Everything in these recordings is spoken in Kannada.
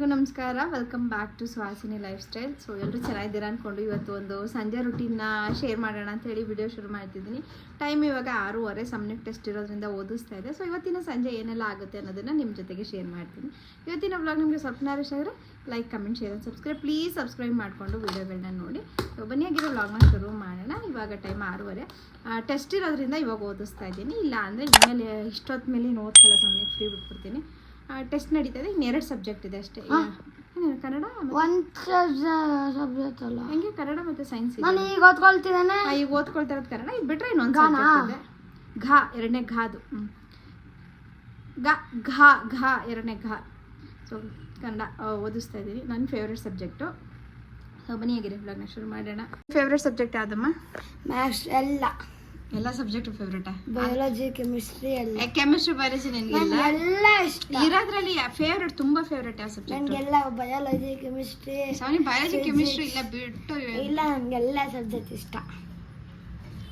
ಎಲ್ಲರಿಗೂ ನಮಸ್ಕಾರ. Welcome back to Suhasini lifestyle so ಎಲ್ಲರೂ ಚೆನ್ನಾಗಿದ್ದೀರಾ ಅಂದ್ಕೊಂಡು ಇವತ್ತು ಒಂದು ಸಂಜೆ ರುಟೀನ್ನ ಶೇರ್ ಮಾಡೋಣ ಅಂತ ಹೇಳಿ ವಿಡಿಯೋ ಶುರು ಮಾಡ್ತಿದ್ದೀನಿ. ಟೈಮ್ ಇವಾಗ ಆರೂವರೆ ಸಮ್ನೆಕ್ ಟೆಸ್ಟ್ ಇರೋದ್ರಿಂದ ಓದಿಸ್ತಾ ಇದೆ. ಸೊ ಇವತ್ತಿನ ಸಂಜೆ ಏನೆಲ್ಲ ಆಗುತ್ತೆ ಅನ್ನೋದನ್ನು ನಿಮ್ಮ ಜೊತೆಗೆ ಶೇರ್ ಮಾಡ್ತೀನಿ. ಇವತ್ತಿನ ವ್ಲಾಗ್ ನಿಮಗೆ ಸ್ವಲ್ಪ ಇಷ್ಟ ಆದರೆ like comment share subscribe please subscribe ಮಾಡಿಕೊಂಡು ವಿಡಿಯೋಗಳನ್ನ ನೋಡಿ. ಸೊ ಬನ್ನಿ ಆಗಿರೋ ವ್ಲಾಗ್ನ ಶುರು ಮಾಡೋಣ. ಇವಾಗ ಟೈಮ್ ಆರೂವರೆ. ಟೆಸ್ಟ್ ಇರೋದ್ರಿಂದ ಇವಾಗ ಓದಿಸ್ತಾ ಇದ್ದೀನಿ. ಇಲ್ಲ ಅಂದರೆ ಇನ್ಮೇಲೆ ಇಷ್ಟೊತ್ತ ಮೇಲೆ ಓದ್ಸಲ್ಲ ಸಮಯ ಫ್ರೀ ಬಿಟ್ಬಿಡ್ತೀನಿ. ಟೆಸ್ಟ್ ನಡೀತಾ ಇದೆ ಇನ್ನೆರಡು ಸಬ್ಜೆಕ್ಟ್ ಇದೆ ಅಷ್ಟೇ. ಕನ್ನಡ ಒಂದ್ ಸಬ್ಜೆಕ್ಟ್ ಅಲ್ಲ. ಹಂಗೆ ಕನ್ನಡ ಮತ್ತೆ ಸೈನ್ಸ್ ಇದೆ? ನಾನು ಈಗ ಓದ್ಕೊಳ್ತಿದ್ದಾನೆ. ಈಗ ಓದ್ಕೊಳ್ತಾ ಇರೋದು ಕನ್ನಡ. ಇದು ಬಿಟ್ರೆ ಇನ್ನೊಂದು? ಇದೆ. ಘಾ ಎರಡನೇ ಘಾದು. ಗ ಘಾ ಘಾ ಎರಡನೇ ಘಾ. ಸೊ ಕನ್ನಡ ಓದಿಸ್ತಾ ಇದ್ದೀನಿ ನನ್ನ ಫೇವ್ರೆಟ್ ಸಬ್ಜೆಕ್ಟು ಸೊ ಬನ್ನಿ ಆಗಿರಿ ಬ್ಲಾಗ್ನ ಶುರು ಮಾಡೋಣ. Favourite subject ಯಾವುದಮ್ಮ? ಮ್ಯಾಥ್ಸ್ ಎಲ್ಲ. ಎಲ್ಲ ಸಬ್ಜೆಕ್ಟು ಫೇವ್ರೇಟಾ ಬಯಾಲಜಿ ಕೆಮಿಸ್ಟ್ರಿ ಎಲ್ಲ. ಕೆಮಿಸ್ಟ್ರಿ ಬಯಾಲಜಿ ನಿನಗೆ ಎಲ್ಲ ಇಷ್ಟ. ಇರೋದ್ರಲ್ಲಿ ಫೇವ್ರೆಟ್ ತುಂಬಾ ಫೇವ್ರೆಟ್ ಆ ಸಬ್ಜೆಕ್ಟ್ ಎಲ್ಲ ಬಯಾಲಜಿ ಕೆಮಿಸ್ಟ್ರಿ ಸಾವನಿ ಬಯಾಲಜಿ ಕೆಮಿಸ್ಟ್ರಿ ಇಲ್ಲ ಬಿಟ್ಟು ಇಲ್ಲ ನನ್ಗೆಲ್ಲ ಸಬ್ಜೆಕ್ಟ್ ಇಷ್ಟ.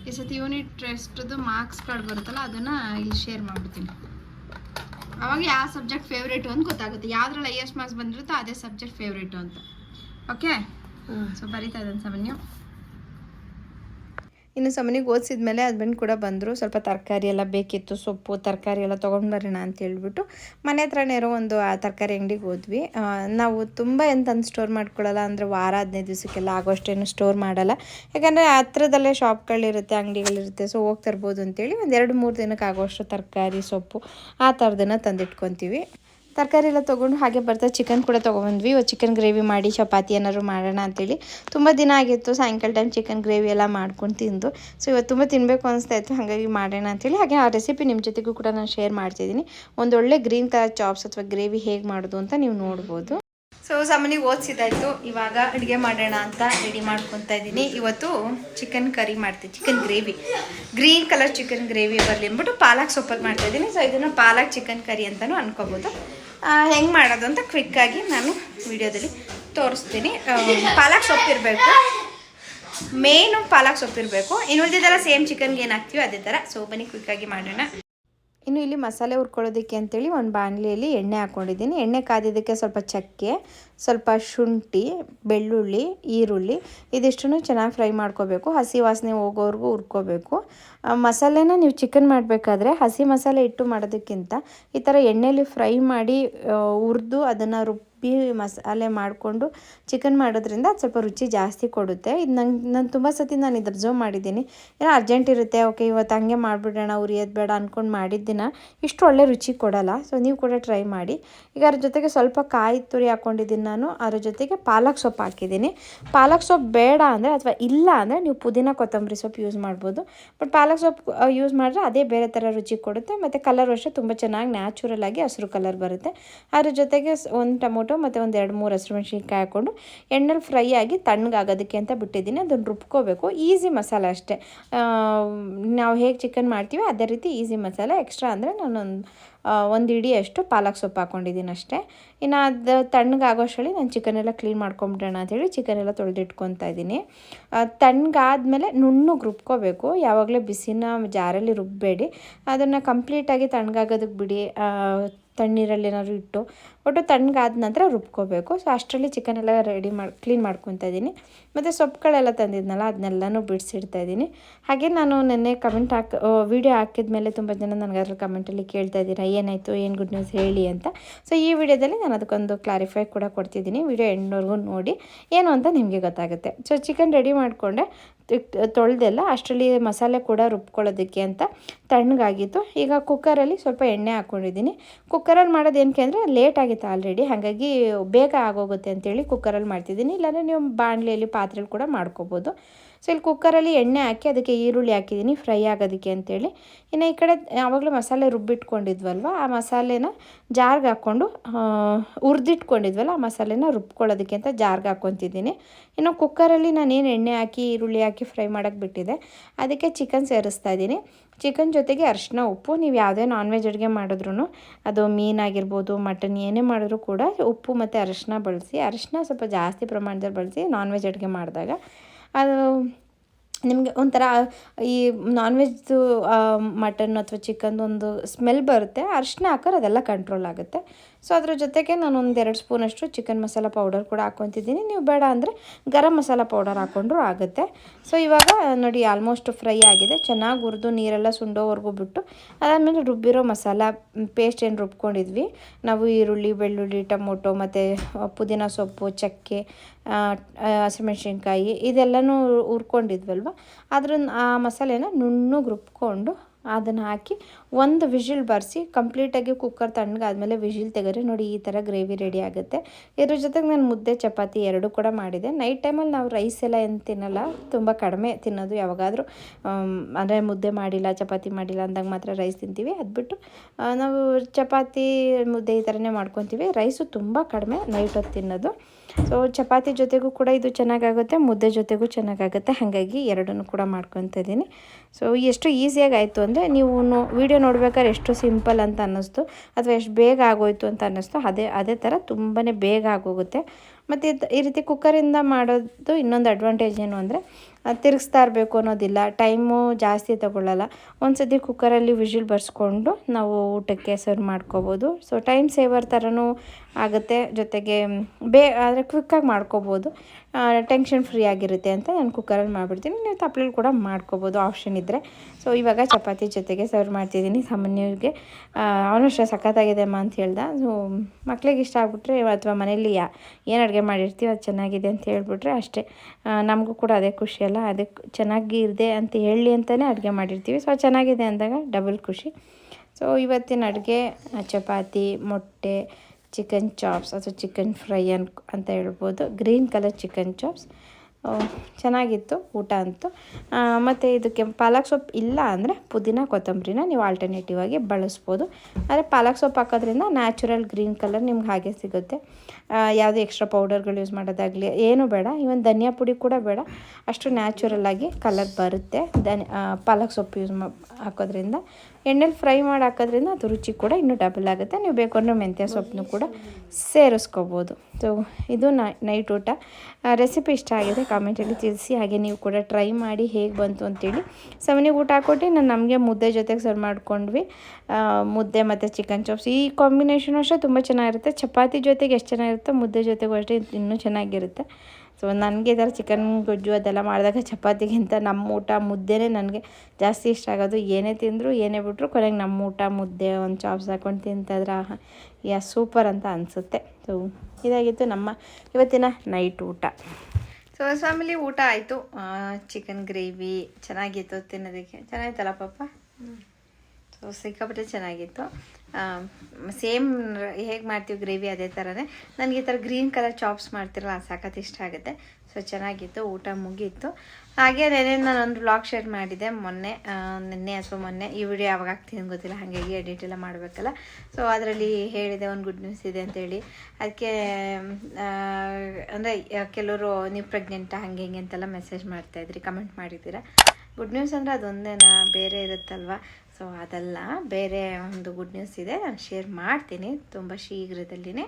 ಈ ಸತಿ ಯೂನಿಟ್ ಟೆಸ್ಟ್ದು ಮಾರ್ಕ್ಸ್ ಕಾರ್ಡ್ ಬರುತ್ತಲ್ಲ ಅದನ್ನ ಇಲ್ಲಿ ಶೇರ್ ಮಾಡ್ಬಿಡ್ತೀನಿ. ಅವಾಗ ಯಾವ ಸಬ್ಜೆಕ್ಟ್ ಫೇವ್ರೇಟು ಅಂತ ಗೊತ್ತಾಗುತ್ತೆ. ಯಾವ್ದ್ರಲ್ಲಿ ಹೈಯೆಸ್ಟ್ ಮಾರ್ಕ್ಸ್ ಬಂದಿರುತ್ತೋ ಅದೇ ಸಬ್ಜೆಕ್ಟ್ ಫೇವ್ರೇಟು ಅಂತ. ಓಕೆ ಸೊ ಬರೀತಾ ಇದ್ದಾನೆ ಸಾಮಾನ್ಯ ಇನ್ನು ಸಮನಿಗೆ ಓದಿಸಿದ್ಮೇಲೆ ಹಸ್ಬೆಂಡ್ ಕೂಡ ಬಂದರು. ಸ್ವಲ್ಪ ತರಕಾರಿ ಎಲ್ಲ ಬೇಕಿತ್ತು, ಸೊಪ್ಪು, ತರಕಾರಿ ಎಲ್ಲ ತೊಗೊಂಡು ಬರೋಣ ಅಂತ ಹೇಳ್ಬಿಟ್ಟು ಮನೆ ಹತ್ರನೇ ಇರೋ ಒಂದು ತರಕಾರಿ ಅಂಗಡಿಗೆ ಹೋದ್ವಿ. ನಾವು ತುಂಬ ಎಂತಂದು ಸ್ಟೋರ್ ಮಾಡ್ಕೊಳ್ಳಲ್ಲ ಅಂದರೆ ವಾರ ಹದಿನೈದು ದಿವಸಕ್ಕೆಲ್ಲ ಆಗೋಷ್ಟೇನು ಸ್ಟೋರ್ ಮಾಡಲ್ಲ. ಯಾಕಂದರೆ ಹತ್ರದಲ್ಲೇ ಶಾಪ್ಗಳಿರುತ್ತೆ ಅಂಗಡಿಗಳಿರುತ್ತೆ. ಸೊ ಹೋಗಿ ತರ್ಬೋದು ಅಂತೇಳಿ ಒಂದು ಎರಡು ಮೂರು ದಿನಕ್ಕೆ ಆಗೋಷ್ಟು ತರಕಾರಿ, ಸೊಪ್ಪು ಆ ಥರದನ್ನ ತಂದಿಟ್ಕೊತೀವಿ. ತರಕಾರಿ ಎಲ್ಲ ತೊಗೊಂಡು ಹಾಗೆ ಬರ್ತಾ ಚಿಕನ್ ಕೂಡ ತೊಗೊಬಂದ್ವಿ ಇವತ್ತು ಚಿಕನ್ ಗ್ರೇವಿ ಮಾಡಿ ಚಪಾತಿ ಏನಾದ್ರು ಮಾಡೋಣ ಅಂತೇಳಿ. ತುಂಬ ದಿನ ಆಗಿತ್ತು, ಸಾಯಂಕಾಲ ಟೈಮ್ ಚಿಕನ್ ಗ್ರೇವಿ ಎಲ್ಲ ಮಾಡ್ಕೊಂಡು ತಿಂದು. ಸೊ ಇವತ್ತು ತುಂಬ ತಿನ್ನಬೇಕು ಅನಿಸ್ತಾ ಇತ್ತು, ಹಾಗಾಗಿ ಮಾಡೋಣ ಅಂತೇಳಿ. ಹಾಗೆ ಆ ರೆಸಿಪಿ ನಿಮ್ಮ ಜೊತೆಗೂ ಕೂಡ ನಾನು ಶೇರ್ ಮಾಡ್ತಿದ್ದೀನಿ ಒಂದೊಳ್ಳೆ ಗ್ರೀನ್ ಕಲರ್ ಚಾಪ್ಸ್ ಅಥವಾ ಗ್ರೇವಿ ಹೇಗೆ ಮಾಡೋದು ಅಂತ ನೀವು ನೋಡ್ಬೋದು. ಸೊ ಸಾಮಾನ್ಯ ಓದಿಸಿದಾಯ್ತು ಇವಾಗ ಅಡುಗೆ ಮಾಡೋಣ ಅಂತ ರೆಡಿ ಮಾಡ್ಕೊತಾ ಇದ್ದೀನಿ. ಇವತ್ತು ಚಿಕನ್ ಕರಿ ಮಾಡ್ತೀನಿ chicken gravy green colour chicken gravy ಬರಲಿ ಅಂದ್ಬಿಟ್ಟು ಪಾಲಕ್ ಸೊಪ್ಪಲ್ಲಿ ಮಾಡ್ತಾ ಇದ್ದೀನಿ. ಸೊ ಇದನ್ನು ಪಾಲಕ್ ಚಿಕನ್ ಕರಿ ಅಂತಲೂ ಅನ್ಕೋಬೋದು. ಹೆಂಗೆ ಮಾಡೋದು ಅಂತ ಕ್ವಿಕ್ಕಾಗಿ ನಾನು ವಿಡಿಯೋದಲ್ಲಿ ತೋರಿಸ್ತೀನಿ. ಪಾಲಕ್ ಸೊಪ್ಪು ಇರಬೇಕು. ಮೇನು ಪಾಲಕ್ ಸೊಪ್ಪು ಇರಬೇಕು. ಇನ್ನು ಉಳಿದಿದ್ದೆಲ್ಲ ಸೇಮ್ ಚಿಕನ್ಗೆ ಏನು ಹಾಕ್ತೀವಿ ಅದೇ ಥರ ಸೊ ಬನ್ನಿ ಕ್ವಿಕ್ಕಾಗಿ ಮಾಡೋಣ. ಇನ್ನು ಇಲ್ಲಿ ಮಸಾಲೆ ಹುರ್ಕೊಳ್ಳೋದಕ್ಕೆ ಅಂತೇಳಿ ಒಂದು ಬಾಣಲಿಯಲ್ಲಿ ಎಣ್ಣೆ ಹಾಕ್ಕೊಂಡಿದ್ದೀನಿ ಎಣ್ಣೆ ಕಾದಿದ್ದಕ್ಕೆ ಸ್ವಲ್ಪ ಚಕ್ಕೆ ಸ್ವಲ್ಪ ಶುಂಠಿ, ಬೆಳ್ಳುಳ್ಳಿ, ಈರುಳ್ಳಿ ಇದಿಷ್ಟನ್ನು ಚೆನ್ನಾಗಿ ಫ್ರೈ ಮಾಡ್ಕೋಬೇಕು. ಹಸಿ ವಾಸನೆ ಹೋಗೋವರೆಗೂ ಹುರ್ಕೋಬೇಕು. ಮಸಾಲೆನ ನೀವು ಚಿಕನ್ ಮಾಡಬೇಕಾದ್ರೆ ಹಸಿ ಮಸಾಲೆ ಇಟ್ಟು ಮಾಡೋದಕ್ಕಿಂತ ಈ ಥರ ಎಣ್ಣೆಯಲ್ಲಿ ಫ್ರೈ ಮಾಡಿ ಹುರಿದು ಅದನ್ನು ರುಬ್ಬಿ ಮಸಾಲೆ ಮಾಡಿಕೊಂಡು ಚಿಕನ್ ಮಾಡೋದ್ರಿಂದ ಅದು ಸ್ವಲ್ಪ ರುಚಿ ಜಾಸ್ತಿ ಕೊಡುತ್ತೆ. ಇದು ನಂಗೆ, ನಾನು ತುಂಬ ಸತಿ ನಾನು ಇದು ಅಬ್ಸರ್ವ್ ಮಾಡಿದ್ದೀನಿ. ಏನೋ ಅರ್ಜೆಂಟ್ ಇರುತ್ತೆ, ಓಕೆ ಇವತ್ತು ಹಂಗೆ ಮಾಡಿಬಿಡೋಣ ಉರಿಯೋದು ಬೇಡ ಅಂದ್ಕೊಂಡು ಮಾಡಿದ್ದಿನ ಇಷ್ಟು ಒಳ್ಳೆ ರುಚಿ ಕೊಡಲ್ಲ. ಸೊ, ನೀವು ಕೂಡ ಟ್ರೈ ಮಾಡಿ. ಈಗ ಅದ್ರ ಜೊತೆಗೆ ಸ್ವಲ್ಪ ಕಾಯಿ ತುರಿ ಹಾಕ್ಕೊಂಡಿದ್ದೀನಿ ನಾನು ಅದ್ರ ಜೊತೆಗೆ ಪಾಲಕ್ ಸೊಪ್ಪು ಹಾಕಿದ್ದೀನಿ. ಪಾಲಕ್ ಸೊಪ್ಪು ಬೇಡ ಅಂದರೆ ಅಥವಾ ಇಲ್ಲ ಅಂದರೆ ನೀವು ಪುದೀನ ಕೊತ್ತಂಬರಿ ಸೊಪ್ಪು ಯೂಸ್ ಮಾಡ್ಬೋದು. ಬಟ್ ಪಾಲಕ್ ಸೊಪ್ಪು ಯೂಸ್ ಮಾಡಿದ್ರೆ ಅದೇ ಬೇರೆ ಥರ ರುಚಿ ಕೊಡುತ್ತೆ. ಮತ್ತು ಕಲರ್ ಅಷ್ಟೇ ತುಂಬ ಚೆನ್ನಾಗಿ ನ್ಯಾಚುರಲ್ ಆಗಿ ಹಸಿರು ಕಲರ್ ಬರುತ್ತೆ. ಅದ್ರ ಜೊತೆಗೆ ಒಂದು ಟೊಮೊಟೊ ಮತ್ತು ಒಂದು ಎರಡು ಮೂರು ಹಸಿರು ಮೆಣಸಿನ್ಕಾಯಿ ಹಾಕ್ಕೊಂಡು ಎಣ್ಣೆಲಿ ಫ್ರೈ ಆಗಿ ತಣ್ಣಗಾಗೋದಕ್ಕೆ ಅಂತ ಬಿಟ್ಟಿದ್ದೀನಿ. ಅದನ್ನು ರುಬ್ಕೋಬೇಕು. ಈಸಿ ಮಸಾಲ ಅಷ್ಟೇ. ನಾವು ಹೇಗೆ ಚಿಕನ್ ಮಾಡ್ತೀವಿ ಅದೇ ರೀತಿ ಈಸಿ ಮಸಾಲ ಎಕ್ಸ್ಟ್ರಾ ಅಂದರೆ ನಾನೊಂದು ಒಂದು ಇಡಿಯಷ್ಟು ಪಾಲಕ್ ಸೊಪ್ಪು ಹಾಕ್ಕೊಂಡಿದ್ದೀನಿ ಅಷ್ಟೇ. ಇನ್ನು ಅದು ತಣ್ಣಗಾಗೋಷ್ಟರಲ್ಲಿ ನಾನು ಚಿಕನೆಲ್ಲ ಕ್ಲೀನ್ ಮಾಡ್ಕೊಂಬಿಡೋಣ ಅಂಥೇಳಿ ಚಿಕನೆಲ್ಲ ತೊಳೆದಿಟ್ಕೊತಾ ಇದ್ದೀನಿ ತಣ್ಣಗಾದ್ಮೇಲೆ ನುಣ್ಣಗೆ ರುಬ್ಕೋಬೇಕು. ಯಾವಾಗಲೇ ಬಿಸಿನ ಜಾರಲ್ಲಿ ರುಬ್ಬಬೇಡಿ ಅದನ್ನು ಕಂಪ್ಲೀಟಾಗಿ ತಣ್ಣಗಾಗೋದಕ್ಕೆ ಬಿಡಿ. ತಣ್ಣೀರಲ್ಲಿ ಏನಾದ್ರು ಇಟ್ಟು, ಒಟ್ಟು ತಣ್ಣಗಾದ ನಂತರ ರುಬ್ಕೋಬೇಕು. ಸೊ ಅಷ್ಟರಲ್ಲಿ ಚಿಕನ್ ಎಲ್ಲ ರೆಡಿ ಮಾಡಿ ಕ್ಲೀನ್ ಮಾಡ್ಕೊತಾ ಇದ್ದೀನಿ. ಮತ್ತು ಸೊಪ್ಪುಗಳೆಲ್ಲ ತಂದಿದ್ನಲ್ಲ, ಅದನ್ನೆಲ್ಲನೂ ಬಿಡಿಸಿಡ್ತಾ ಇದ್ದೀನಿ. ಹಾಗೆ ನಾನು ನೆನ್ನೆ ಕಮೆಂಟ್ ಹಾಕಿ ವೀಡಿಯೋ ಹಾಕಿದ ಮೇಲೆ ತುಂಬ ಜನ ನನಗೆ ಕಮೆಂಟಲ್ಲಿ ಕೇಳ್ತಾ ಇದ್ದೀರಾ, ಏನಾಯಿತು, ಏನು ಗುಡ್ ನ್ಯೂಸ್ ಹೇಳಿ ಅಂತ. ಸೊ ಈ ವಿಡಿಯೋದಲ್ಲಿ ನಾನು ಅದಕ್ಕೊಂದು ಕ್ಲಾರಿಫೈ ಕೂಡ ಕೊಡ್ತಿದ್ದೀನಿ. ವಿಡಿಯೋ ಎಂಡ್ವರೆಗೂ ನೋಡಿ, ಏನು ಅಂತ ನಿಮಗೆ ಗೊತ್ತಾಗುತ್ತೆ. ಸೊ ಚಿಕನ್ ರೆಡಿ ಮಾಡಿಕೊಂಡೆ. ತೊಳೆದೆಲ್ಲ ಅಷ್ಟರಲ್ಲಿ ಮಸಾಲೆ ಕೂಡ ರುಬ್ಕೊಳ್ಳೋದಕ್ಕೆ ಅಂತ ತಣ್ಣಗಾಗಿತ್ತು. ಈಗ ಕುಕ್ಕರಲ್ಲಿ ಸ್ವಲ್ಪ ಎಣ್ಣೆ ಹಾಕ್ಕೊಂಡಿದ್ದೀನಿ ಕುಕ್ಕರಲ್ಲಿ ಮಾಡೋದು ಏನಕ್ಕೆ ಅಂದರೆ ಲೇಟ್ ಆಗಿತ್ತು ಆಲ್ರೆಡಿ ಹಾಗಾಗಿ ಬೇಗ ಆಗೋಗುತ್ತೆ ಅಂತೇಳಿ ಕುಕ್ಕರಲ್ಲಿ ಮಾಡ್ತಿದ್ದೀನಿ. ಇಲ್ಲಾಂದರೆ ನೀವು ಬಾಣಲೆಯಲ್ಲಿ ಪಾತ್ರೆಯಲ್ಲಿ ಕೂಡ ಮಾಡ್ಕೋಬೋದು. ಸೊ ಇಲ್ಲಿ ಕುಕ್ಕರಲ್ಲಿ ಎಣ್ಣೆ ಹಾಕಿ ಅದಕ್ಕೆ ಈರುಳ್ಳಿ ಹಾಕಿದ್ದೀನಿ ಫ್ರೈ ಆಗೋದಕ್ಕೆ ಅಂತೇಳಿ. ಇನ್ನು ಈ ಕಡೆ ಯಾವಾಗಲೂ ಮಸಾಲೆ ರುಬ್ಬಿಟ್ಕೊಂಡಿದ್ವಲ್ವ, ಆ ಮಸಾಲೆನ ಜಾರ್ಗೆ ಹಾಕ್ಕೊಂಡು ಹುರಿದಿಟ್ಕೊಂಡಿದ್ವಲ್ಲ, ಆ ಮಸಾಲೆನ ರುಬ್ಕೊಳ್ಳೋದಕ್ಕೆ ಅಂತ ಜಾರ್ಗೆ ಹಾಕ್ಕೊತಿದ್ದೀನಿ. ಇನ್ನು ಕುಕ್ಕರಲ್ಲಿ ನಾನೇನು ಎಣ್ಣೆ ಹಾಕಿ, ಈರುಳ್ಳಿ ಹಾಕಿ ಫ್ರೈ ಮಾಡೋಕ್ಕೆ ಬಿಟ್ಟಿದೆ ಅದಕ್ಕೆ ಚಿಕನ್ ಸೇರಿಸ್ತಾ ಇದ್ದೀನಿ. ಚಿಕನ್ ಜೊತೆಗೆ ಅರಿಶಿನ ಉಪ್ಪು, ನೀವು ಯಾವುದೇ ನಾನ್ ವೆಜ್ ಅಡುಗೆ ಮಾಡಿದ್ರು ಅದು ಮೀನಾಗಿರ್ಬೋದು ಮಟನ್ ಏನೇ ಮಾಡಿದ್ರು ಕೂಡ ಉಪ್ಪು ಮತ್ತು ಅರಿಶಿನ ಬಳಸಿ, ಅರಿಶಿನ ಸ್ವಲ್ಪ ಜಾಸ್ತಿ ಪ್ರಮಾಣದಲ್ಲಿ ಬಳಸಿ ನಾನ್ ವೆಜ್ ಅಡುಗೆ ಮಾಡಿದಾಗ ಅದು ನಿಮಗೆ ಒಂಥರ ಈ ನಾನ್ ವೆಜ್ದು ಮಟನ್ ಅಥವಾ ಚಿಕನ್ದು ಒಂದು ಸ್ಮೆಲ್ ಬರುತ್ತೆ. ಅರಿಶಿನ ಹಾಕೋರು ಅದೆಲ್ಲ ಕಂಟ್ರೋಲ್ ಆಗುತ್ತೆ. ಸೊ ಅದ್ರ ಜೊತೆಗೆ ನಾನು ಒಂದು ಎರಡು ಸ್ಪೂನಷ್ಟು ಚಿಕನ್ ಮಸಾಲ ಪೌಡರ್ ಕೂಡ ಹಾಕ್ಕೊತಿದ್ದೀನಿ ನೀವು ಬೇಡ ಅಂದರೆ ಗರಂ ಮಸಾಲ ಪೌಡರ್ ಹಾಕ್ಕೊಂಡ್ರೂ ಆಗುತ್ತೆ. ಸೊ ಇವಾಗ ನೋಡಿ ಆಲ್ಮೋಸ್ಟ್ ಫ್ರೈ ಆಗಿದೆ. ಚೆನ್ನಾಗಿ ಹುರಿದು ನೀರೆಲ್ಲ ಸುಂಡೋವರೆಗೂ ಬಿಟ್ಟು ಅದಾದಮೇಲೆ ರುಬ್ಬಿರೋ ಮಸಾಲ ಪೇಸ್ಟ್ ಏನು ರುಬ್ಕೊಂಡಿದ್ವಿ. ನಾವು ಈರುಳ್ಳಿ, ಬೆಳ್ಳುಳ್ಳಿ, ಟೊಮೊಟೊ ಮತ್ತು ಪುದೀನ ಸೊಪ್ಪು, ಚಕ್ಕೆ ಹಸಿಮೆಣ್ಸಿನ್ಕಾಯಿ ಇದೆಲ್ಲನೂ ಹುರ್ಕೊಂಡಿದ್ವಲ್ವ ಅದ್ರ ಆ ಮಸಾಲೆನ ನುಣ್ಣಗೆ ರುಬ್ಕೊಂಡು ಅದನ್ನು ಹಾಕಿ ಒಂದು ವಿಷಿಲ್ ಬರೆಸಿ ಕಂಪ್ಲೀಟಾಗಿ ಕುಕ್ಕರ್ ತಣ್ಣಗಾದ್ಮೇಲೆ ವಿಷಿಲ್ ತೆಗೆದ್ರೆ ನೋಡಿ ಈ ಥರ ಗ್ರೇವಿ ರೆಡಿ ಆಗುತ್ತೆ. ಇದ್ರ ಜೊತೆಗೆ ನಾನು ಮುದ್ದೆ, ಚಪಾತಿ ಎರಡೂ ಕೂಡ ಮಾಡಿದೆ. ನೈಟ್ ಟೈಮಲ್ಲಿ ನಾವು ರೈಸ್ ಎಲ್ಲ ಏನು ತಿನ್ನಲ್ಲ, ತುಂಬ ಕಡಿಮೆ ತಿನ್ನೋದು ಯಾವಾಗಾದರೂ. ಅಂದರೆ ಮುದ್ದೆ ಮಾಡಿಲ್ಲ, ಚಪಾತಿ ಮಾಡಿಲ್ಲ ಅಂದಾಗ ಮಾತ್ರ ರೈಸ್ ತಿಂತೀವಿ. ಅದು ಬಿಟ್ಟು ನಾವು ಚಪಾತಿ, ಮುದ್ದೆ ಈ ಥರನೇ ಮಾಡ್ಕೊತೀವಿ. ರೈಸು ತುಂಬ ಕಡಿಮೆ ನೈಟ್ ಹೊತ್ತು ತಿನ್ನೋದು. ಸೊ ಚಪಾತಿ ಜೊತೆಗೂ ಕೂಡ ಇದು ಚೆನ್ನಾಗಾಗುತ್ತೆ, ಮುದ್ದೆ ಜೊತೆಗೂ ಚೆನ್ನಾಗಾಗುತ್ತೆ. ಹಾಗಾಗಿ ಎರಡನ್ನೂ ಕೂಡ ಮಾಡ್ಕೊತ ಇದ್ದೀನಿ ಸೊ, ಎಷ್ಟು ಈಸಿಯಾಗಿ ಆಯಿತು ಅಂದರೆ ನೀವು ವಿಡಿಯೋ ನೋಡ್ಬೇಕಾದ್ರೆ ಎಷ್ಟು ಸಿಂಪಲ್ ಅಂತ ಅನ್ನಿಸ್ತು. ಅಥವಾ ಎಷ್ಟು ಬೇಗ ಆಗೋಯ್ತು ಅಂತ ಅನ್ನಿಸ್ತು. ಅದೇ ಅದೇ ಥರ ತುಂಬಾ ಬೇಗ ಆಗೋಗುತ್ತೆ. ಮತ್ತು ಈ ರೀತಿ ಕುಕ್ಕರಿಂದ ಮಾಡೋದು ಇನ್ನೊಂದು ಅಡ್ವಾಂಟೇಜ್ ಏನು ಅಂದರೆ ತಿರುಗಿಸ್ತಾ ಇರಬೇಕು ಅನ್ನೋದಿಲ್ಲ. ಟೈಮು ಜಾಸ್ತಿ ತಗೊಳ್ಳಲ್ಲ ಒಂದು ಸತಿ ಕುಕ್ಕರಲ್ಲಿ ವಿಷಿಲ್ ಬರ್ಸ್ಕೊಂಡು ನಾವು ಊಟಕ್ಕೆ ಸರ್ವ್ ಮಾಡ್ಕೋಬೋದು. ಸೊ ಟೈಮ್ ಸೇವರ್ ಥರನೂ ಆಗುತ್ತೆ. ಜೊತೆಗೆ ಬೇ, ಆದರೆ ಕ್ವಿಕ್ಕಾಗಿ ಮಾಡ್ಕೋಬೋದು. ಟೆನ್ಷನ್ ಫ್ರೀ ಆಗಿರುತ್ತೆ ಅಂತ ನಾನು ಕುಕ್ಕರಲ್ಲಿ ಮಾಡಿಬಿಡ್ತೀನಿ. ನೀವು ತಪ್ಪಲಲ್ಲಿ ಕೂಡ ಮಾಡ್ಕೋಬೋದು ಆಪ್ಷನ್ ಇದ್ದರೆ ಸೊ ಇವಾಗ ಚಪಾತಿ ಜೊತೆಗೆ ಸರ್ವ್ ಮಾಡ್ತಿದ್ದೀನಿ ಸಾಮಾನ್ಯರಿಗೆ ಅವನಷ್ಟೇ ಸಖತ್ತಾಗಿದೆ ಅಮ್ಮ ಅಂತ ಹೇಳ್ದೆ. ಸೊ ಮಕ್ಕಳಿಗೆ ಇಷ್ಟ ಆಗ್ಬಿಟ್ರೆ, ಅಥವಾ ಮನೇಲಿ ಯಾ ಏನು ಅಡುಗೆ ಮಾಡಿರ್ತೀವಿ, ಅದು ಚೆನ್ನಾಗಿದೆ ಅಂತ ಹೇಳಿಬಿಟ್ರೆ ಅಷ್ಟೇ. ನಮಗೂ ಕೂಡ ಅದೇ ಖುಷಿ ಅಲ್ಲ. ಅದಕ್ಕೆ ಚೆನ್ನಾಗಿದೆ ಅಂತ ಹೇಳಿ ಅಂತಲೇ ಅಡುಗೆ ಮಾಡಿರ್ತೀವಿ. ಸೊ ಚೆನ್ನಾಗಿದೆ ಅಂದಾಗ ಡಬಲ್ ಖುಷಿ. ಸೊ ಇವತ್ತಿನ ಅಡುಗೆ ಚಪಾತಿ, ಮೊಟ್ಟೆ ಚಿಕನ್ ಚಾಪ್ಸ್ ಅಥವಾ ಚಿಕನ್ ಫ್ರೈ ಅನ್ ಅಂತ ಹೇಳ್ಬೋದು. ಗ್ರೀನ್ ಕಲರ್ ಚಿಕನ್ ಚಾಪ್ಸ್ ಚೆನ್ನಾಗಿತ್ತು ಊಟ ಅಂತೂ. ಮತ್ತು ಇದಕ್ಕೆ ಪಾಲಕ್ ಸೊಪ್ಪು ಇಲ್ಲ ಅಂದರೆ ಪುದೀನ, ಕೊತ್ತಂಬರಿನ ನೀವು ಆಲ್ಟರ್ನೇಟಿವ್ ಆಗಿ ಬಳಸ್ಬೋದು. ಆದರೆ ಪಾಲಕ್ ಸೊಪ್ಪು ಹಾಕೋದ್ರಿಂದ ನ್ಯಾಚುರಲ್ ಗ್ರೀನ್ ಕಲರ್ ನಿಮ್ಗೆ ಹಾಗೆ ಸಿಗುತ್ತೆ. ಯಾವುದೇ ಎಕ್ಸ್ಟ್ರಾ ಪೌಡರ್ಗಳು ಯೂಸ್ ಮಾಡೋದಾಗಲಿ, ಏನು ಬೇಡ. ಇವನ್ ಧನಿಯಾ ಪುಡಿ ಕೂಡ ಬೇಡ. ಅಷ್ಟು ನ್ಯಾಚುರಲ್ ಆಗಿ ಕಲರ್ ಬರುತ್ತೆ. ಧನ್ ಪಾಲಕ್ ಸೊಪ್ಪು ಯೂಸ್ ಹಾಕೋದ್ರಿಂದ. ಎಣ್ಣೆಲಿ ಫ್ರೈ ಮಾಡಿ ಹಾಕೋದ್ರಿಂದ ಅದು ರುಚಿ ಕೂಡ ಇನ್ನೂ ಡಬಲ್ ಆಗುತ್ತೆ. ನೀವು ಬೇಕು ಅಂದರೆ ಮೆಂತ್ಯ ಸೊಪ್ಪನ್ನು ಕೂಡ ಸೇರಿಸ್ಕೋಬೋದು. ಸೊ ಇದು ನೈಟ್ ಊಟ. ರೆಸಿಪಿ ಇಷ್ಟ ಆಗಿದೆ ಕಾಮೆಂಟಲ್ಲಿ ತಿಳಿಸಿ, ಹಾಗೆ ನೀವು ಕೂಡ ಟ್ರೈ ಮಾಡಿ ಹೇಗೆ ಬಂತು ಅಂತೇಳಿ. ಸವನಿಗೆ ಊಟ ಹಾಕ್ಕೊಟ್ಟು ನಾನು ನಮಗೆ ಮುದ್ದೆ ಜೊತೆಗೆ ಸರ್ವ್ ಮಾಡ್ಕೊಂಡ್ವಿ. ಮುದ್ದೆ ಮತ್ತು ಚಿಕನ್ ಚಾಪ್ಸ್ ಈ ಕಾಂಬಿನೇಷನ್ ಅಷ್ಟೇ ತುಂಬ ಚೆನ್ನಾಗಿರುತ್ತೆ. ಚಪಾತಿ ಜೊತೆಗೆ ಎಷ್ಟು ಚೆನ್ನಾಗಿರುತ್ತೆ ಮುದ್ದೆ ಜೊತೆಗೂ ಅಷ್ಟೇ ಇನ್ನೂ ಚೆನ್ನಾಗಿರುತ್ತೆ. ಸೊ ನನಗೆ ಥರ ಚಿಕನ್ ಗೊಜ್ಜು ಅದೆಲ್ಲ ಮಾಡಿದಾಗ ಚಪಾತಿಗಿಂತ ನಮ್ಮ ಊಟ ಮುದ್ದೆನೇ ನನಗೆ ಜಾಸ್ತಿ ಇಷ್ಟ ಆಗೋದು. ಏನೇ ತಿಂದರೂ, ಏನೇ ಬಿಟ್ಟರು ಕೊನೆಗೆ ನಮ್ಮ ಊಟ, ಮುದ್ದೆ ಒಂದು ಚಾಪ್ಸ್ ಹಾಕೊಂಡು ತಿಂತಾದ್ರೆ ಯಾ ಸೂಪರ್ ಅಂತ ಅನಿಸುತ್ತೆ. ಸೊ ಇದಾಗಿತ್ತು ನಮ್ಮ ಇವತ್ತಿನ ನೈಟ್ ಊಟ. ಸೊ ಫ್ಯಾಮಿಲಿ ಊಟ ಆಯಿತು. ಚಿಕನ್ ಗ್ರೇವಿ ಚೆನ್ನಾಗಿತ್ತು ತಿನ್ನೋದಕ್ಕೆ. ಚೆನ್ನಾಗಿತ್ತಲ್ಲ ಪಾಪ? ಸೊ ಸಿಕ್ಕಾಪಟ್ಟೆ ಚೆನ್ನಾಗಿತ್ತು. ಸೇಮ್ ಹೇಗೆ ಮಾಡ್ತೀವಿ ಗ್ರೇವಿ ಅದೇ ಥರನೇ ನನಗೆ ಈ ಥರ ಗ್ರೀನ್ ಕಲರ್ ಚಾಪ್ಸ್ ಮಾಡ್ತಿರಲ್ಲ ಸಾಕತ್ತು ಇಷ್ಟ ಆಗುತ್ತೆ. ಸೊ, ಚೆನ್ನಾಗಿತ್ತು, ಊಟ ಮುಗೀತು. ಹಾಗೆ ನೆನೆ ನಾನು ಒಂದು ಬ್ಲಾಗ್ ಶೇರ್ ಮಾಡಿದೆ, ಮೊನ್ನೆ ನಿನ್ನೆ ಅಥವಾ ಮೊನ್ನೆ. ಈ ವಿಡಿಯೋ ಯಾವಾಗ ಆಗ್ತೀನಿ ಗೊತ್ತಿಲ್ಲ, ಹಾಗಾಗಿ ಎಡಿಟ್ ಎಲ್ಲ ಮಾಡಬೇಕಲ್ಲ. ಸೊ ಅದರಲ್ಲಿ ಹೇಳಿದೆ, ಒಂದು ಗುಡ್ ನ್ಯೂಸ್ ಇದೆ ಅಂತೇಳಿ ಅದಕ್ಕೆ ಅಂದರೆ ಕೆಲವರು, ನೀವು ಪ್ರೆಗ್ನೆಂಟಾ ಹಾಗೆ, ಹಿಂಗೆ ಅಂತೆಲ್ಲ ಮೆಸೇಜ್ ಮಾಡ್ತಾಯಿದ್ರಿ ಕಮೆಂಟ್ ಮಾಡಿದ್ದೀರಾ. ಗುಡ್ ನ್ಯೂಸ್ ಅಂದರೆ ಅದೊಂದೇನಾ ಬೇರೆ ಇರುತ್ತಲ್ವ? ಸೊ ಅದಲ್ಲ, ಬೇರೆ ಒಂದು ಗುಡ್ ನ್ಯೂಸ್ ಇದೆ, ನಾನು ಶೇರ್ ಮಾಡ್ತೀನಿ, ತುಂಬ ಶೀಘ್ರದಲ್ಲಿನೇ.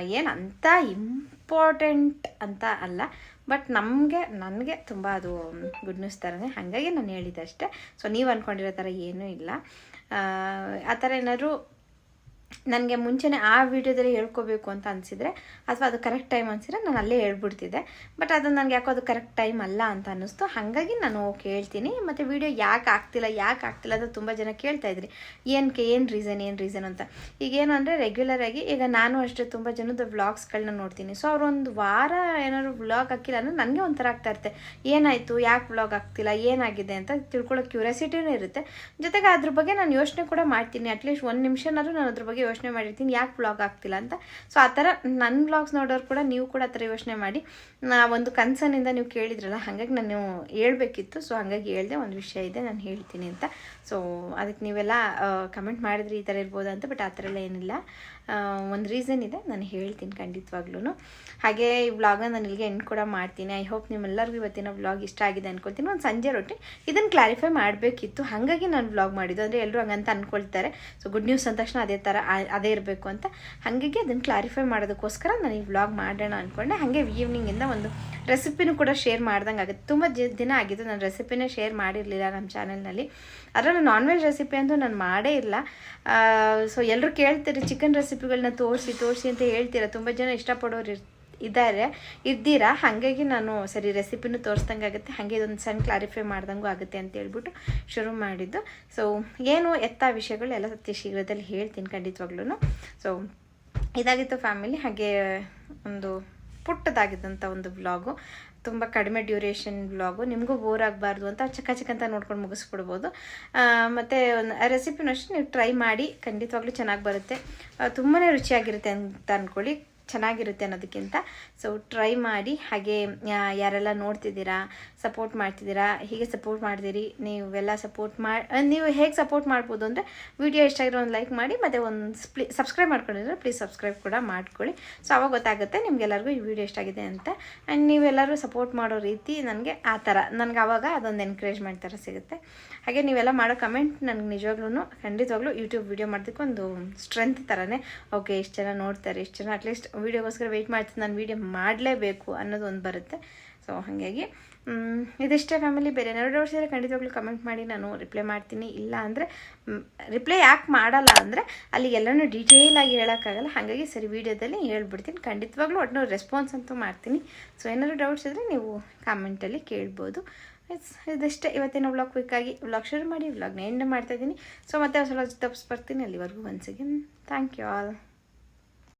ಏನು ಅಂಥ ಇಂಪಾರ್ಟೆಂಟ್ ಅಂತ ಅಲ್ಲ ಬಟ್ ನಮಗೆ ನನಗೆ ತುಂಬ ಅದು ಗುಡ್ ನ್ಯೂಸ್ ಥರನೇ ಹಾಗಾಗಿ ನಾನು ಹೇಳಿದ್ದೆ ಅಷ್ಟೇ. ಸೊ ನೀವು ಅಂದ್ಕೊಂಡಿರೋ ಥರ ಏನೂ ಇಲ್ಲ. ಆ, ಥರ ಏನಾದರೂ ನನಗೆ ಮುಂಚೆನೇ ಆ ವಿಡಿಯೋದಲ್ಲಿ ಹೇಳ್ಕೋಬೇಕು ಅಂತ ಅನಿಸಿದ್ರೆ, ಅಥವಾ ಅದು ಕರೆಕ್ಟ್ ಟೈಮ್ ಅನಿಸಿದ್ರೆ ನಾನು ಅಲ್ಲೇ ಹೇಳ್ಬಿಡ್ತಿದ್ದೆ. ಬಟ್ ಅದು ನನಗೆ ಯಾಕೋ ಅದು ಕರೆಕ್ಟ್ ಟೈಮ್ ಅಲ್ಲ ಅಂತ ಅನ್ನಿಸ್ತು. ಹಾಗಾಗಿ ನಾನು ಕೇಳ್ತೀನಿ. ಮತ್ತು ವಿಡಿಯೋ ಯಾಕೆ ಆಗ್ತಿಲ್ಲ ಯಾಕೆ ಆಗ್ತಿಲ್ಲ ಅಂತ ತುಂಬ ಜನ ಕೇಳ್ತಾ ಇದ್ರಿ. ಏನಕ್ಕೆ ಏನು ರೀಸನ್ ಏನು ರೀಸನ್ ಅಂತ. ಈಗೇನು ಅಂದರೆ ರೆಗ್ಯುಲರ್ ಆಗಿ ಈಗ ನಾನು ಅಷ್ಟೇ ತುಂಬ ಜನದ ವ್ಲಾಗ್ಸ್ಗಳನ್ನ ನೋಡ್ತೀನಿ. ಸೊ ಅವ್ರು ಒಂದು ವಾರ ಏನಾದ್ರು ವ್ಲಾಗ್ ಹಾಕಿಲ್ಲ ಅಂದರೆ ನನಗೆ ಒಂಥರ ಆಗ್ತಾ ಇರುತ್ತೆ. ಏನಾಯಿತು, ಯಾಕೆ ವ್ಲಾಗ್ ಆಗ್ತಿಲ್ಲ, ಏನಾಗಿದೆ ಅಂತ ತಿಳ್ಕೊಳ್ಳೋ ಕ್ಯೂರಿಯಾಸಿಟಿನೂ ಇರುತ್ತೆ. ಜೊತೆಗೆ ಅದ್ರ ಬಗ್ಗೆ ನಾನು ಯೋಚನೆ ಕೂಡ ಮಾಡ್ತೀನಿ. ಅಟ್ಲೀಸ್ಟ್ ಒಂದು ನಿಮಿಷನಾದ್ರೂ ನಾನು ಅದ್ರ ಬಗ್ಗೆ ಯೋಚನೆ ಮಾಡಿರ್ತೀನಿ. ಯಾಕೆ ಬ್ಲಾಗ್ ಆಗ್ತಿಲ್ಲ ಅಂತ. ಸೊ ಆ ಥರ ನನ್ನ ಬ್ಲಾಗ್ಸ್ ನೋಡೋರು ಕೂಡ ನೀವು ಕೂಡ ಆ ಥರ ಯೋಚನೆ ಮಾಡಿ. ಒಂದು ಕನ್ಸರ್ನಿಂದ ನೀವು ಕೇಳಿದ್ರಲ್ಲ, ಹಾಗಾಗಿ ನಾನು ಹೇಳಬೇಕಿತ್ತು. ಸೊ ಹಾಗಾಗಿ ಹೇಳಿದೆ, ಒಂದು ವಿಷಯ ಇದೆ, ನಾನು ಹೇಳ್ತೀನಿ ಅಂತ. ಸೊ ಅದಕ್ಕೆ ನೀವೆಲ್ಲ ಕಮೆಂಟ್ ಮಾಡಿದ್ರಿ ಈ ಥರ ಇರ್ಬೋದು ಅಂತ ಬಟ್ ಆ ಥರ ಎಲ್ಲ ಏನಿಲ್ಲ. ಒಂದು ರೀಸನ್ ಇದೆ, ನಾನು ಹೇಳ್ತೀನಿ ಖಂಡಿತವಾಗ್ಲೂ ಹಾಗೆ ಈ ವ್ಲಾಗ್ನ ನಾನು ಇಲ್ಲಿಗೆ ಎಂಡ್ ಕೂಡ ಮಾಡ್ತೀನಿ. ಐ ಹೋಪ್ ನಿಮ್ಮೆಲ್ಲರಿಗೂ ಇವತ್ತಿನ ವ್ಲಾಗ್ ಇಷ್ಟ ಆಗಿದೆ ಅನ್ಕೊಳ್ತೀನಿ. ಒಂದು ಸಂಜೆ ರೊಟ್ಟಿ ಇದನ್ನು ಕ್ಲಾರಿಫೈ ಮಾಡಬೇಕಿತ್ತು. ಹಾಗಾಗಿ ನಾನು ವ್ಲಾಗ್ ಮಾಡಿದ್ದು. ಅಂದರೆ ಎಲ್ಲರೂ ಹಂಗಂತ ಅಂದ್ಕೊಳ್ತಾರೆ ಸೊ ಗುಡ್ ನ್ಯೂಸ್ ಅಂದ ತಕ್ಷಣ ಅದೇ ಥರ ಅದೇ ಇರಬೇಕು ಅಂತ. ಹಾಗಾಗಿ ಅದನ್ನು ಕ್ಲಾರಿಫೈ ಮಾಡೋದಕ್ಕೋಸ್ಕರ ನಾನು ಈ ವ್ಲಾಗ್ ಮಾಡೋಣ ಅಂದ್ಕೊಂಡೆ ಹಾಗೆ ಈವ್ನಿಂಗಿಂದ ಒಂದು ರೆಸಿಪಿನೂ ಕೂಡ ಶೇರ್ ಮಾಡ್ದಂಗೆ ಆಗುತ್ತೆ. ತುಂಬ ದಿನ ಆಗಿದ್ದು ನಾನು ರೆಸಿಪಿನೇ ಶೇರ್ ಮಾಡಿರಲಿಲ್ಲ ನಮ್ಮ ಚಾನಲ್ನಲ್ಲಿ ಅದರಲ್ಲೂ ನಾನ್ ವೆಜ್ ರೆಸಿಪಿ ಅಂತೂ ನಾನು ಮಾಡೇ ಇಲ್ಲ. ಸೊ ಎಲ್ಲರೂ ಕೇಳ್ತೀರಿ ಚಿಕನ್ ರೆಸಿಪಿ ರೆಸಿಪಿಗಳನ್ನ ತೋರಿಸಿ ತೋರಿಸಿ ಅಂತ ಹೇಳ್ತೀರಾ? ತುಂಬ ಜನ ಇಷ್ಟಪಡೋರು ಇದ್ದಾರೆ ಇದ್ದೀರಾ? ಹಾಗಾಗಿ ನಾನು ಸರಿ ರೆಸಿಪಿನೂ ತೋರಿಸ್ದಂಗೆ ಆಗುತ್ತೆ. ಹಾಗೆ ಇದೊಂದು ಸಣ್ಣ ಕ್ಲಾರಿಫೈ ಮಾಡ್ದಂಗೂ ಆಗುತ್ತೆ ಅಂತ ಹೇಳ್ಬಿಟ್ಟು ಶುರು ಮಾಡಿದ್ದು. ಸೊ ಏನು ಎತ್ತ ವಿಷಯಗಳು ಎಲ್ಲ ಅತಿ ಶೀಘ್ರದಲ್ಲಿ ಹೇಳ್ತೀನಿ ಖಂಡಿತವಾಗ್ಲೂ ಸೊ ಇದಾಗಿತ್ತು ಫ್ಯಾಮಿಲಿ ಹಾಗೆ ಒಂದು ಪುಟ್ಟದಾಗಿದ್ದಂಥ ಒಂದು ವ್ಲಾಗು ತುಂಬ ಕಡಿಮೆ ಡ್ಯೂರೇಷನ್ ವ್ಲಾಗು. ನಿಮಗೂ ಬೋರ್ ಆಗಬಾರ್ದು ಅಂತ ಚಿಕ್ಕ ಚಿಕ್ಕಂತ ನೋಡ್ಕೊಂಡು ಮುಗಿಸ್ಬಿಡ್ಬೋದು. ಮತ್ತು ಒಂದು ರೆಸಿಪಿನೂ ಅಷ್ಟೇ ನೀವು ಟ್ರೈ ಮಾಡಿ, ಖಂಡಿತವಾಗ್ಲೂ ಚೆನ್ನಾಗಿ ಬರುತ್ತೆ. ತುಂಬಾ ರುಚಿಯಾಗಿರುತ್ತೆ ಅಂತ ಅಂದ್ಕೊಳ್ಳಿ ಚೆನ್ನಾಗಿರುತ್ತೆ ಅನ್ನೋದಕ್ಕಿಂತ. ಸೊ ಟ್ರೈ ಮಾಡಿ, ಹಾಗೆ ಯಾರೆಲ್ಲ ನೋಡ್ತಿದ್ದೀರಾ ಸಪೋರ್ಟ್ ಮಾಡ್ತಿದ್ದೀರಾ? ಹೀಗೆ ಸಪೋರ್ಟ್ ಮಾಡ್ತೀರಿ ನೀವೆಲ್ಲ ಸಪೋರ್ಟ್ ಮಾಡಿ ನೀವು ಹೇಗೆ ಸಪೋರ್ಟ್ ಮಾಡ್ಬೋದು ಅಂದರೆ ವಿಡಿಯೋ ಇಷ್ಟ ಆಗಿರೋ ಒಂದು ಲೈಕ್ ಮಾಡಿ, ಮತ್ತು ಒಂದು ಸ್ಪ್ಲಿ ಸಬ್ಸ್ಕ್ರೈಬ್ ಮಾಡ್ಕೊಂಡಿದ್ರೆ ಪ್ಲೀಸ್ ಸಬ್ಸ್ಕ್ರೈಬ್ ಕೂಡ ಮಾಡ್ಕೊಳ್ಳಿ. ಸೊ ಅವಾಗ ಗೊತ್ತಾಗುತ್ತೆ ನಿಮಗೆಲ್ಲರಿಗೂ ಈ ವಿಡಿಯೋ ಇಷ್ಟ ಆಗಿದೆ ಅಂತ. ಆ್ಯಂಡ್ ನೀವೆಲ್ಲರೂ ಸಪೋರ್ಟ್ ಮಾಡೋ ರೀತಿ ನನಗೆ ಆ ಥರ. ನನಗೆ ಆವಾಗ ಅದೊಂದು ಎನ್ಕರೇಜ್ಮೆಂಟ್ ಥರ ಸಿಗುತ್ತೆ. ಹಾಗೆ ನೀವೆಲ್ಲ ಮಾಡೋ ಕಮೆಂಟ್ ನನಗೆ ನಿಜವಾಗ್ಲೂ ಖಂಡಿತವಾಗ್ಲೂ ಯೂಟ್ಯೂಬ್ ವೀಡಿಯೋ ಮಾಡೋದಕ್ಕೆ ಒಂದು ಸ್ಟ್ರೆಂತ್ ಥರನೇ. ಓಕೆ ಇಷ್ಟು ಜನ ನೋಡ್ತಾರೆ, ಇಷ್ಟು ಜನ ಅಟ್ಲೀಸ್ಟ್ ವೀಡಿಯೋಗೋಸ್ಕರ ವೆಯ್ಟ್ ಮಾಡ್ತೀನಿ ನಾನು ವೀಡಿಯೋ ಮಾಡಲೇಬೇಕು ಅನ್ನೋದು ಒಂದು ಬರುತ್ತೆ. ಸೊ ಹಾಗಾಗಿ ಇದಿಷ್ಟೇ ಫ್ಯಾಮಿಲಿ ಬೇರೆ ಏನಾದ್ರು ಡೌಟ್ಸ್ ಇದ್ದರೆ ಖಂಡಿತವಾಗ್ಲೂ ಕಮೆಂಟ್ ಮಾಡಿ, ನಾನು ರಿಪ್ಲೈ ಮಾಡ್ತೀನಿ. ಇಲ್ಲ ಅಂದರೆ ರಿಪ್ಲೈ ಯಾಕೆ ಮಾಡಲ್ಲ ಅಂದರೆ, ಅಲ್ಲಿ ಎಲ್ಲನೂ ಡೀಟೇಲಾಗಿ ಹೇಳೋಕ್ಕಾಗಲ್ಲ. ಹಾಗಾಗಿ ಸರಿ, ವಿಡಿಯೋದಲ್ಲಿ ಹೇಳ್ಬಿಡ್ತೀನಿ. ಖಂಡಿತವಾಗ್ಲೂ ಒಟ್ಟು ರೆಸ್ಪಾನ್ಸ್ ಅಂತೂ ಮಾಡ್ತೀನಿ. ಸೊ ಏನಾದ್ರು ಡೌಟ್ಸ್ ಇದ್ದರೆ ನೀವು ಕಾಮೆಂಟಲ್ಲಿ ಕೇಳ್ಬೋದು. ಇಟ್ಸ್ ಇದಿಷ್ಟೇ. ಇವತ್ತಿನ ವ್ಲಾಗ್ ಕ್ವಿಕ್ಕಾಗಿ ವ್ಲಾಗ್ ಶುರು ಮಾಡಿ ವ್ಲಾಗ್ನ ಎಂಡ್ ಮಾಡ್ತಾಯಿದ್ದೀನಿ ಸೊ ಮತ್ತೆ ಹೊಸ ತಪ್ಪಿಸ್ ತಪ್ಪಿಸ್ಬರ್ತೀನಿ ಅಲ್ಲಿವರೆಗೂ once again thank you all